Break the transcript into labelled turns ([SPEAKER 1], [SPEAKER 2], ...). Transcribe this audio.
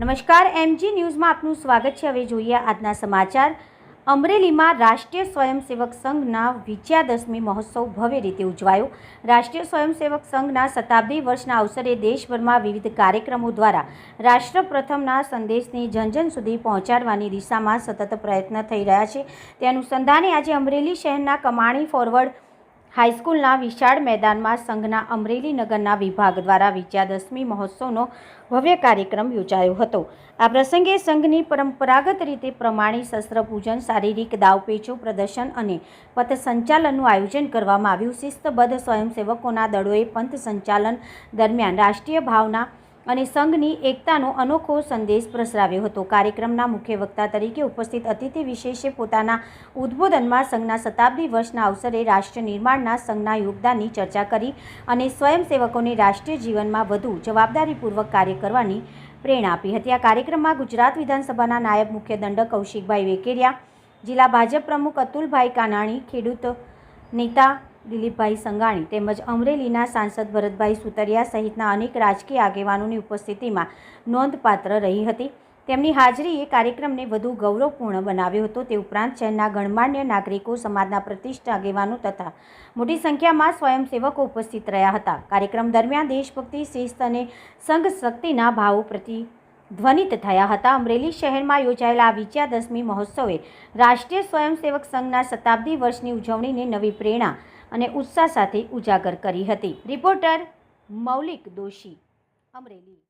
[SPEAKER 1] નમસ્કાર, એમજી ન્યૂઝમાં આપનું સ્વાગત છે. હવે જોઈએ આજના સમાચાર. અમરેલીમાં રાષ્ટ્રીય સ્વયંસેવક સંઘના વિજયાદશમી મહોત્સવ ભવ્ય રીતે ઉજવાયો. રાષ્ટ્રીય સ્વયંસેવક સંઘના શતાબ્દી વર્ષના અવસરે દેશભરમાં વિવિધ કાર્યક્રમો દ્વારા રાષ્ટ્ર પ્રથમના સંદેશને જન જન સુધી પહોંચાડવાની દિશામાં સતત પ્રયત્ન થઈ રહ્યા છે. તે અનુસંધાને આજે અમરેલી શહેરના કમાણી ફોરવર્ડ હાઈસ્કૂલના વિશાળ મેદાનમાં સંઘના અમરેલી નગરના વિભાગ દ્વારા વિજયાદશમી મહોત્સવનો ભવ્ય કાર્યક્રમ યોજાયો હતો. આ પ્રસંગે સંઘની પરંપરાગત રીતે પ્રમાણી શસ્ત્રપૂજન, શારીરિક દાવપેચો પ્રદર્શન અને પથ સંચાલનનું આયોજન કરવામાં આવ્યું. શિસ્તબદ્ધ સ્વયંસેવકોના દળોએ પંથ સંચાલન દરમિયાન રાષ્ટ્રીય ભાવના અને સંઘની એકતાનો અનોખો સંદેશ પ્રસરાવ્યો હતો. કાર્યક્રમના મુખ્ય વક્તા તરીકે ઉપસ્થિત અતિથિ વિશેષે પોતાના ઉદ્બોધનમાં સંઘના શતાબ્દી વર્ષના અવસરે રાષ્ટ્ર નિર્માણના સંઘના યોગદાનની ચર્ચા કરી અને સ્વયંસેવકોને રાષ્ટ્રીય જીવનમાં વધુ જવાબદારીપૂર્વક કાર્ય કરવાની પ્રેરણા આપી હતી. આ કાર્યક્રમમાં ગુજરાત વિધાનસભાના નાયબ મુખ્ય દંડક કૌશિકભાઈ વેકેરિયા, જિલ્લા ભાજપ પ્રમુખ અતુલભાઈ કાનાણી, ખેડૂત નેતા દિલીપભાઈ સંઘાણી તેમજ અમરેલીના સાંસદ ભરતભાઈ સુતરિયા સહિતના અનેક રાજકીય આગેવાનોની ઉપસ્થિતિમાં નોંધપાત્ર રહી હતી. તેમની હાજરીએ કાર્યક્રમને વધુ ગૌરવપૂર્ણ બનાવ્યો હતો. તે ઉપરાંત શહેરના ગણમાન્ય નાગરિકો, સમાજના પ્રતિષ્ઠ આગેવાનો તથા મોટી સંખ્યામાં સ્વયંસેવકો ઉપસ્થિત રહ્યા હતા. કાર્યક્રમ દરમિયાન દેશભક્તિ, શિસ્ત અને સંઘ શક્તિના ભાવો પ્રતિ ધ્વનિત થયા હતા. અમરેલી શહેરમાં યોજાયેલા આ વિજયાદશમી મહોત્સવે રાષ્ટ્રીય સ્વયંસેવક સંઘના શતાબ્દી વર્ષની ઉજવણીને નવી પ્રેરણા અને ઉત્સાહ સાથે ઉજાગર કરી હતી. રિપોર્ટર મૌલિક દોશી, અમરેલી.